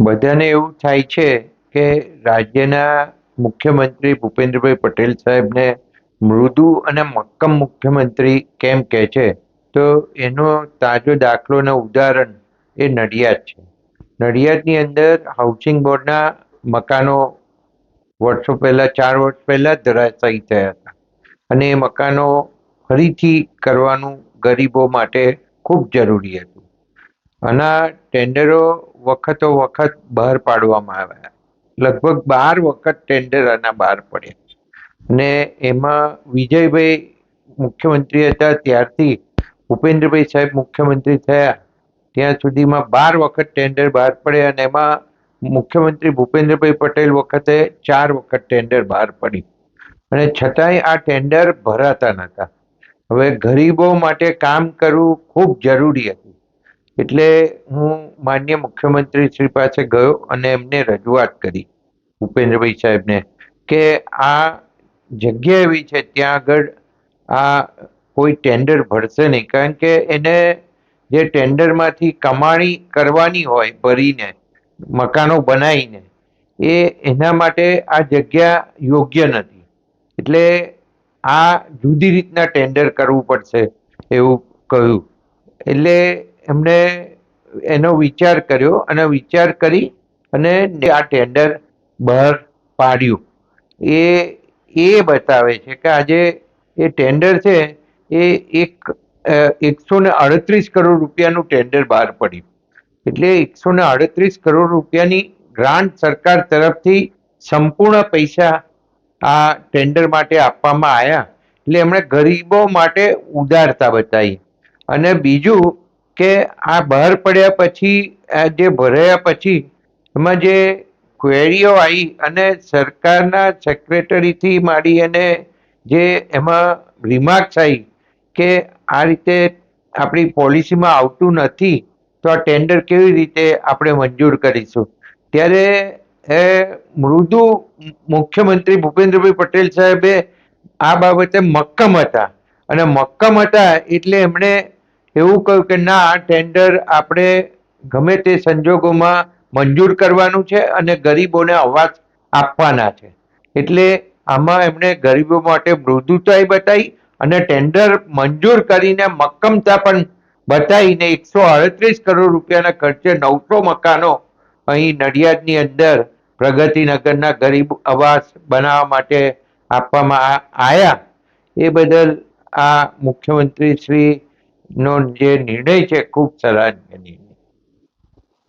બધાને એવું થાય છે કે રાજ્યના મુખ્યમંત્રી ભૂપેન્દ્રભાઈ પટેલ સાહેબને મૃદુ અને મક્કમ મુખ્યમંત્રી કેમ કહે છે? તો એનો તાજો દાખલો અને ઉદાહરણ એ નડિયાદ છે. નડિયાદની અંદર હાઉસિંગ બોર્ડના મકાનો વર્ષો પહેલાં, ચાર વર્ષ પહેલાં ધરાશાયી થયા હતા. અને એ મકાનો ફરીથી કરવાનું ગરીબો માટે ખૂબ જરૂરી હતું. આના ટેન્ડરો વખતો વખત બહાર પાડવામાં આવ્યા લગભગ બાર વખત ટેન્ડર આના બહાર પડ્યા અને એમાં વિજયભાઈ મુખ્યમંત્રી હતા ત્યારથી ભૂપેન્દ્રભાઈ સાહેબ મુખ્યમંત્રી થયા, ત્યાં સુધીમાં બાર વખત ટેન્ડર બહાર પડ્યા અને એમાં મુખ્યમંત્રી ભૂપેન્દ્રભાઈ પટેલ વખતે ચાર વખત ટેન્ડર બહાર પડી. અને છતાંય આ ટેન્ડર ભરાતા નહોતા. હવે ગરીબો માટે કામ કરવું ખૂબ જરૂરી હતું. એટલે હું માન્ય મુખ્યમંત્રી શ્રી પાસે ગયો અને એમને રજૂઆત કરી ભૂપેન્દ્રભાઈ સાહેબને કે આ જગ્યા એવી છે ત્યાં આગળ આ કોઈ ટેન્ડર ભરશે નહીં. કારણ કે એને જે ટેન્ડરમાંથી કમાણી કરવાની હોય ભરીને, મકાનો બનાવીને, એ એના માટે આ જગ્યા યોગ્ય નથી. એટલે આ જુદી રીતના ટેન્ડર કરવું પડશે એવું કહ્યું. એટલે એમણે એનો વિચાર કર્યો અને વિચાર કરી અને આ ટેન્ડર બહાર પાડ્યું. એ એ બતાવે છે કે આજે એ ટેન્ડર છે, એ એક એકસો ને અડત્રીસ કરોડ રૂપિયાનું ટેન્ડર બહાર પડ્યું. એટલે એકસો ને અડત્રીસ કરોડ રૂપિયાની ગ્રાન્ટ સરકાર તરફથી સંપૂર્ણ પૈસા આ ટેન્ડર માટે આપવામાં આવ્યા. એટલે એમણે ગરીબો માટે ઉદારતા બતાવી. અને બીજું કે આ બહાર પડ્યા પછી, આ જે ભરાયા પછી, એમાં જે ક્વેરીઓ આવી અને સરકારના સેક્રેટરીથી માંડી અને જે એમાં રિમાર્ક્સ આવી કે આ રીતે આપણી પોલિસીમાં આવતું નથી, તો આ ટેન્ડર કેવી રીતે આપણે મંજૂર કરીશું? ત્યારે એ મૃદુ મુખ્યમંત્રી ભૂપેન્દ્રભાઈ પટેલ સાહેબે આ બાબતે મક્કમ હતા. અને મક્કમ હતા એટલે એમણે એવું કહ્યું કે ના ટેન્ડર આપણે ગમે તે સંજોગોમાં મંજૂર કરવાનું છે અને ગરીબોને અવાજ આપવાના છે. એટલે આમાં એમણે ગરીબો માટે મૃદુતાઈ બતાવી અને ટેન્ડર મંજૂર કરીને મક્કમતા પણ બતાવીને એકસો અડત્રીસ કરોડ રૂપિયાના ખર્ચે નવસો મકાનો અહીં નડિયાદની અંદર પ્રગતિનગરના ગરીબ આવાસ બનાવવા માટે આપવામાં આવ્યા. એ બદલ આ મુખ્યમંત્રી શ્રી નો જે નિર્ણય છે ખૂબ સરાહનીય નિર્ણય.